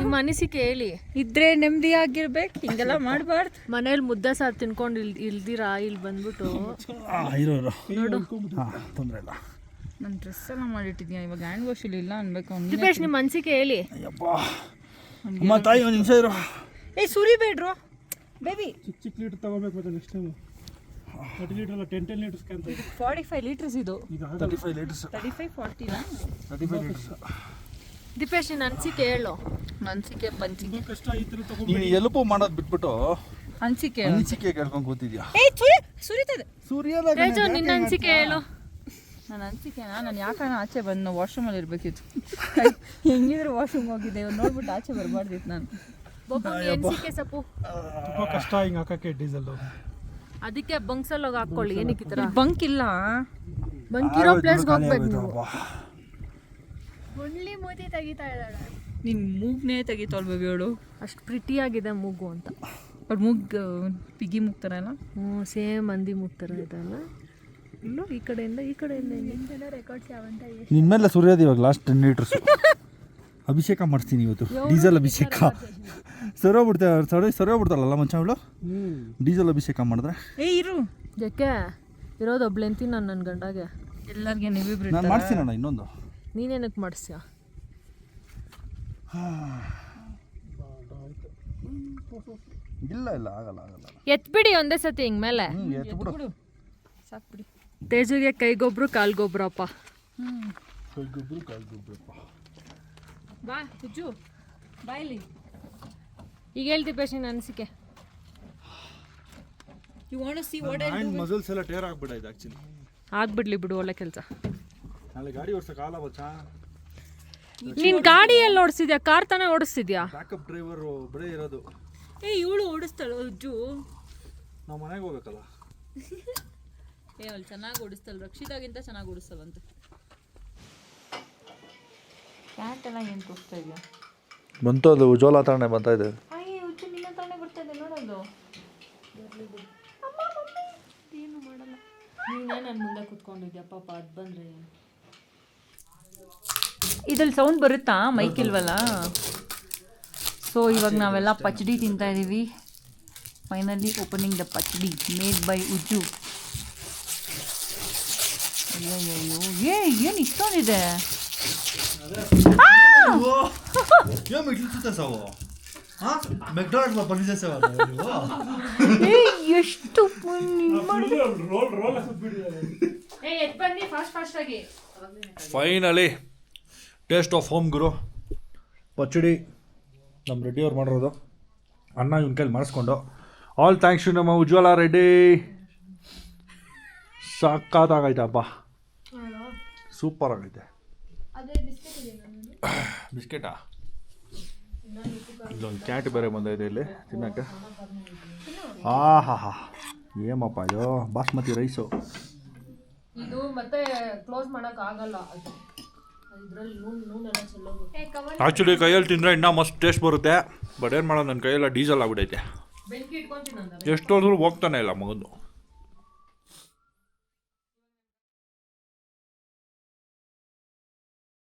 ನಿಮ್ಮ ಅನಿಸಿಕೆ ಹೇಳಿ. ಇದ್ರೆ ನೆಮ್ಮದಿ ಆಗಿರ್ಬೇಕು ಹಿಂಗೆಲ್ಲ ಮಾಡಬಾರ್ದು. ಮನೇಲಿ ಮುದ್ದೆ ಸಾರು ತಿನ್ಕೊಂಡು ಇಲ್ ಇಲ್ದಿರಾ? ಇಲ್ಲಿ ಬಂದ್ಬಿಟ್ಟು. ಹಾಂ ತೊಂದರೆ ಇಲ್ಲ. ನನ್ನ ಡ್ರೆಸ್ ಎಲ್ಲ ಮಾಡಿಟ್ಟಿದ್ಯಾ? ಇವಾಗ ಹ್ಯಾಂಡ್ ವಾಶ್ ಇಲ್ಲ ಅನ್ಬೇಕು ದೀಪೇಶ್ ನಿಮ್ಮ ಅನಿಸಿಕೆ ಹೇಳಿ. ಅಮ್ಮ ತಾಯಿ ಒಂದು ನಿಮಿಷ ಇರು. ಏ ಸುರಿಬೇಡ್ರು ಬೇಬಿ ಚಿಕ್ಕ ಚಿಕ್ಕ ಲೀಟರ್ ತಗೋಬೇಕು ಮತ್ತೆ ನೆಕ್ಸ್ಟ್ ಟೈಮ್ ತರ್ಟಿ ಲೀಟರ್ ಅಲ್ಲ ಟೆನ್ ಟೆನ್ ಲೀಟರ್ಸ್ ಅಂತ ಫಾರ್ಟಿ ಫೈವ್ ಲೀಟರ್ಸ್ ಇದು. Thirty five litres thirty five ಫಾರ್ಟಿನಾ thirty five litres Dipesh ನಿನ್ನ ಅನಿಸಿಕೆ ಹೇಳು ಅನ್ಸಿಕೆ ಪಂಚಿಕೆ ಕಷ್ಟ ಈ ಥರ ನೀನು ಎಲುಪು ಮಾಡೋದು ಬಿಟ್ಬಿಟ್ಟು ಅನ್ಸಿಕೆ ಅನಿಸಿಕೆ ಕೇಳ್ಕೊಂಡು ಕೂತಿದ್ಯಾ? ಏ ಸುರಿ ಸುರಿತದೆ ಸೂರ್ಯನ ತೇಜು ನಿನ್ನ ಅನಿಸಿಕೆ ಹೇಳು. ನನ್ನ ಅನ್ಸಿಕೆನಾ ನಾನು ಯಾಕನ ಆಚೆ ಬಂದು ವಾಶ್ರೂಮಲ್ಲಿ ಇರಬೇಕಿತ್ತು? ಹೆಂಗಿದ್ರು ವಾಶ್ರೂಮ್ ಹೋಗಿದ್ದೆ ಇವ್ರು ನೋಡ್ಬಿಟ್ಟು ಆಚೆ ಬರಬಾರ್ದಿತ್ತು ನಾನು. ಅನಿಸಿಕೆ ಸಪ್ಪು. ತುಂಬ ಕಷ್ಟ ಹಿಂಗೆ ಹಾಕಕ್ಕೆ ಡೀಸೆಲ್ ಅದಕ್ಕೆ ಬಂಕ್ಸಲ್ಲಿ ಹೋಗಿ ಹಾಕೊಳ್ಳಿ ಏನಕ್ಕೆ ಈ ಥರ? ಬಂಕ್ ಇಲ್ಲ. ಬಂಕಿರೋ ಪ್ಲೇಸ್ಗೆ ಹೋಗ್ಬೇಕು ನೀವು. ಒಳ್ಳೆ ಮೂತಿ ತೆಗಿತಾ ಇದ್ದಾಳೆ. ನಿನ್ನ ಮೂಗ್ನೇ ತೆಗಿತಾಳ್ಬೇಕು ಬೇಬಿ ಅವಳು. ಅಷ್ಟು ಪ್ರಿಟಿಯಾಗಿದೆ ಮೂಗು ಅಂತ. ಅವ್ರ ಮೂಗ್ ಪಿಗಿ ಮುಗ್ತಾರ ಅಲ್ಲ? ಹ್ಞೂ ಸೇಮ್ ಮಂದಿ ಮುಗ್ತಾರ ಇದಲ್ಲ ಇಲ್ಲೋ ಈ ಕಡೆಯಿಂದ ಈ ಕಡೆಯಿಂದ. ರೆಕಾರ್ಡ್ಸ್ ಯಾವಂತ ನಿನ್ನ ಮೇಲೆ ಸುರಿಯೋದು ಇವಾಗ ಲಾಸ್ಟ್ ಟೆನ್ ಲೀಟರ್ಸ್ ಅಭಿಷೇಕ ಮಾಡಿಸ್ತೀನಿ ಇವತ್ತು. ಡೀಸೆಲ್ ಅಭಿಷೇಕ ಸರೋಗ್ಬಿಡ್ತಾರೆ ಸರಿ ಸರೋಗ್ಬಿಡ್ತಾರಲ್ಲ ಮಂಚ ಅವಳು ಡೀಸೆಲ್ ಅಭಿಷೇಕ ಮಾಡಿದ್ರೆ? ಏ ಇರು. ಜಕ್ಕೆ ಇರೋದು ಒಬ್ಳೆಂತಿ ನಾನು ನನ್ನ ಗಂಡಗೆ. ಎಲ್ಲರಿಗೆ ನೀವಿಬ್ರು ನಾನು ಮಾಡ್ತೀನಣ್ಣ ಇನ್ನೊಂದು. ನೀನೇನಕ್ಕೆ ಮಾಡಿಸ್ಯಾ? ಇಲ್ಲ ಇಲ್ಲ ಆಗಲ್ಲ ಆಗಲ್ಲ ಎತ್ಬಿಡಿ ಒಂದೇ ಸತಿ ಹಿಂಗ್ ಮೇಲೆ. ಎತ್ಬಿಡು ಎತ್ತು ಬಿಡು. ಸಾಕ್ಬಿಡಿ ತೇಜುಗೆ ಕೈಗೊಬ್ರು ಕಾಲ್ಗೊಬ್ರಪ್ಪ ಕೈಗೊಬ್ರು ಕಾಲ್ಗೊಬ್ರಪ್ಪ ಬಾ ಹುಜ್ಜು ಇಲ್ಲಿ. ಈಗ ಹೇಳ್ತಿ ಪೇಷನ್ ಅನಿಸಿಕೆ. You want see what hand muscles ಎಲ್ಲ ಟೇರ್ ಆಗ್ಬಿಡೈತೆ ಆ್ಯಕ್ಚುಲಿ ಆಗ್ಬಿಡ್ಲಿ ಬಿಡು ಒಳ್ಳೆ ಕೆಲಸ. ನಾಳೆ ಗಾಡಿ ಓಡ್ಸಕ್ಕೆ ಆಗಲ್ಲ ಬಚ್ಚ? ನೀನ್ ಗಾಡಿ ಎಲ್ಲಿ ಓಡಿಸಿದ್ಯಾ ಕಾರ್ ತಾನೇ ಓಡಿಸ್ತಿದ್ಯಾ ಬ್ಯಾಕಪ್ ಡ್ರೈವರ್ ಒಬ್ಬರೇ ಇರೋದು. ಏ ಇವಳು ಓಡಿಸ್ತಾಳೆ ಹುಜ್ಜು ನಾವು ಮನೆಗೆ ಹೋಗ್ಬೇಕಲ್ಲ? (laughs) ಏ ಅವಳು ಚೆನ್ನಾಗಿ ಓಡಿಸ್ತಾಳೆ ರಕ್ಷಿತಾಗಿಂತ ಚೆನ್ನಾಗಿ ಓಡಿಸ್ತಾಳಂತೆ. ಕ್ಯಾಟ್ ಎಲ್ಲ ಏನು ತೋರಿಸ್ತಾ ಇದೆಯಾ? ಬಂತು ಅದು ಉಜ್ವಲ ಇದೆ. ಹುಚ್ಚು ನಿನ್ನ ತಾನೇ ಬರ್ತಾ ಇದೆ ನೋಡೋದು ನೀನೇ ನನ್ನ ಮುಂದೆ ಕುತ್ಕೊಂಡಿದ್ಯಾ? ಪಾಪ ಅದು ಬಂದ್ರೆ ಇದ್ರಲ್ಲಿ ಸೌಂಡ್ ಬರುತ್ತಾ? ಮೈಕ್ ಇಲ್ವಲ್ಲ? ಸೊ ಇವಾಗ ನಾವೆಲ್ಲ ಪಚಡಿ ತಿಂತಾ ಇದೀವಿ. Finally opening the pachadi made by Ujju. ಅಯ್ಯೋ ಏ ಏನು ಇಷ್ಟೊಂದಿದೆ? ಸಾವು ಎಷ್ಟು ರೋಲ್ ರೋಲ್ ಸುತ್ಬಿಟ್ಟಿದ್ದಾರೆ ಏ ಎತ್ ಬನ್ನಿ ಫಾಸ್ಟ್ ಫಾಸ್ಟ್ ಆಗಿ ಫೈನಲಿ ಟೇಸ್ಟ್ ಆಫ್ ಹೋಮ್ ಗುರು. ಪಚ್ಚಡಿ ನಮ್ಮ ರೆಡ್ಡಿ ಅವ್ರು ಮಾಡಿರೋದು. ಅನ್ನ ಇವನ ಕೈಲಿ ಮಾಡಿಸ್ಕೊಂಡು ಆಲ್ ಥ್ಯಾಂಕ್ಸ್ ಟು ನಮ್ಮ ಉಜ್ವಲ ರೆಡ್ಡಿ. ಸಕ್ಕತ್ತಾಗೈತಪ್ಪ ಸೂಪರ್ ಆಗೈತೆ. (sighs) ಬಿಸ್ಕೆಟಾ ಇಲ್ಲೊಂದು ಕ್ಯಾಟ್ ಬೇರೆ ಬಂದೈತೆ ಇಲ್ಲಿ ತಿನ್ನಕ್ಕೆ. ಆ ಹಾ ಹಾ ಏಮಪ್ಪ ಇದು ಬಾಸ್ಮತಿ ರೈಸು. ಇದು ಮತ್ತೆ ಕ್ಲೋಸ್ ಮಾಡಕ್ ಆಗಲ್ಲ ಆ್ಯಕ್ಚುಲಿ ಕೈಯಲ್ಲಿ ತಿಂದರೆ ಇನ್ನೂ ಮಸ್ತ್ ಟೇಸ್ಟ್ ಬರುತ್ತೆ ಬಟ್ ಏನು ಮಾಡೋದು ನನ್ನ ಕೈಯೆಲ್ಲ ಡೀಸೆಲ್ ಆಗ್ಬಿಟ್ಟೈತೆ. ಬೆಂಕಿ ಇಟ್ಕೊಂತೀನಿ ಎಷ್ಟು ಹೋದ್ರೂ ಹೋಗ್ತಾನೆ ಇಲ್ಲ ಮಗಂದು.